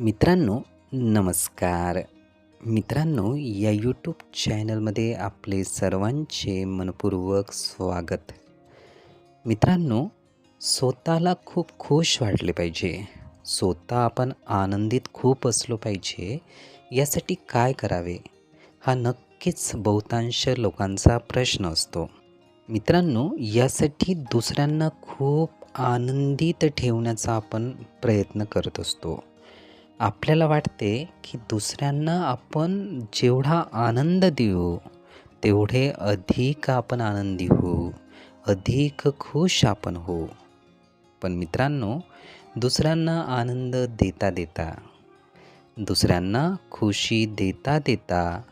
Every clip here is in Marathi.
मित्रांनो नमस्कार. मित्रांनो या यूट्यूब चॅनलमध्ये आपले सर्वांचे मनपूर्वक स्वागत. मित्रांनो स्वतःला खूप खुश वाटले पाहिजे. स्वतः आपण आनंदित खूप असलो पाहिजे. यासाठी काय करावे? हा नक्कीच बहुतांश लोकांचा प्रश्न असतो. मित्रांनो यासाठी दुसऱ्यांना खूप आनंदित ठेवण्याचा आपण प्रयत्न करत असतो. आपल्याला वाटते की दुसऱ्यांना आपण जेवढा आनंद देऊ तेवढे अधिक आपण आनंदी होऊ अधिक खुश आपण होऊ. पण मित्रांनो दुसऱ्यांना आनंद देता देता दुसऱ्यांना खुशी देता देता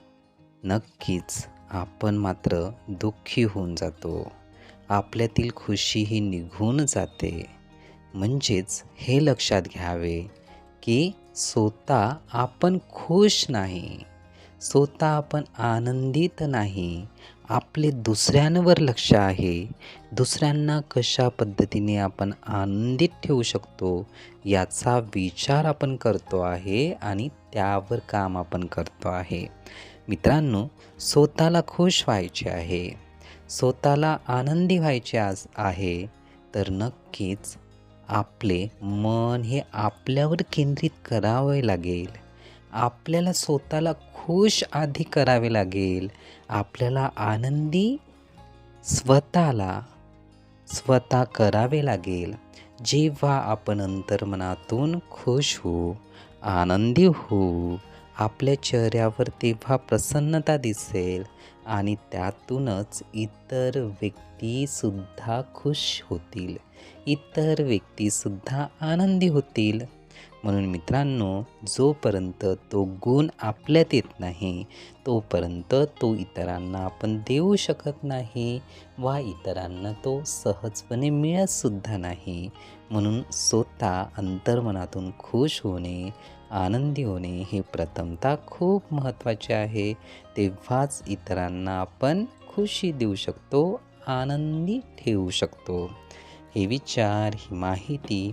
नक्कीच आपण मात्र दुःखी होऊन जातो. आपल्यातील खुशी ही निघून जाते. म्हणजेच हे लक्षात घ्यावे की स्वतः आपण खुश नाही. स्वतः आपण आनंदित नाही. आपले दुसऱ्यांवर लक्ष आहे. दुसऱ्यांना कशा पद्धतीने आपण आनंदित ठेवू शकतो याचा विचार आपण करतो आहे आणि त्यावर काम आपण करतो आहे. मित्रांनो स्वतःला खुश व्हायचे आहे. स्वतःला आनंदी व्हायचे आज आहे. तर नक्कीच आपले मन हे आपल्यावर केंद्रित करावे लागेल. आपल्याला स्वतःला खुश आधी करावे लागेल. आपल्याला आनंदी स्वतःला स्वतः करावे लागेल. जेव्हा आपण अंतर्मनातून खुश होऊ आनंदी होऊ आपल्या चेहऱ्यावर तेव्हा प्रसन्नता दिसेल आणि त्यातूनच इतर व्यक्तीसुद्धा खुश होतील. इतर व्यक्तीसुद्धा आनंदी होतील. म्हणून मित्रांनो जोपर्यंत तो गुण आपल्यात येत नाही तोपर्यंत तो इतरांना आपण देऊ शकत नाही वा इतरांना तो सहजपणे मिळतसुद्धा नाही. म्हणून स्वतः अंतर्मनातून खुश होणे आनंदी होणे हे प्रथमता खूप महत्त्वाचे आहे. तेव्हाच इतरांना आपण खुशी देऊ शकतो आनंदी ठेवू शकतो. हे विचार ही माहिती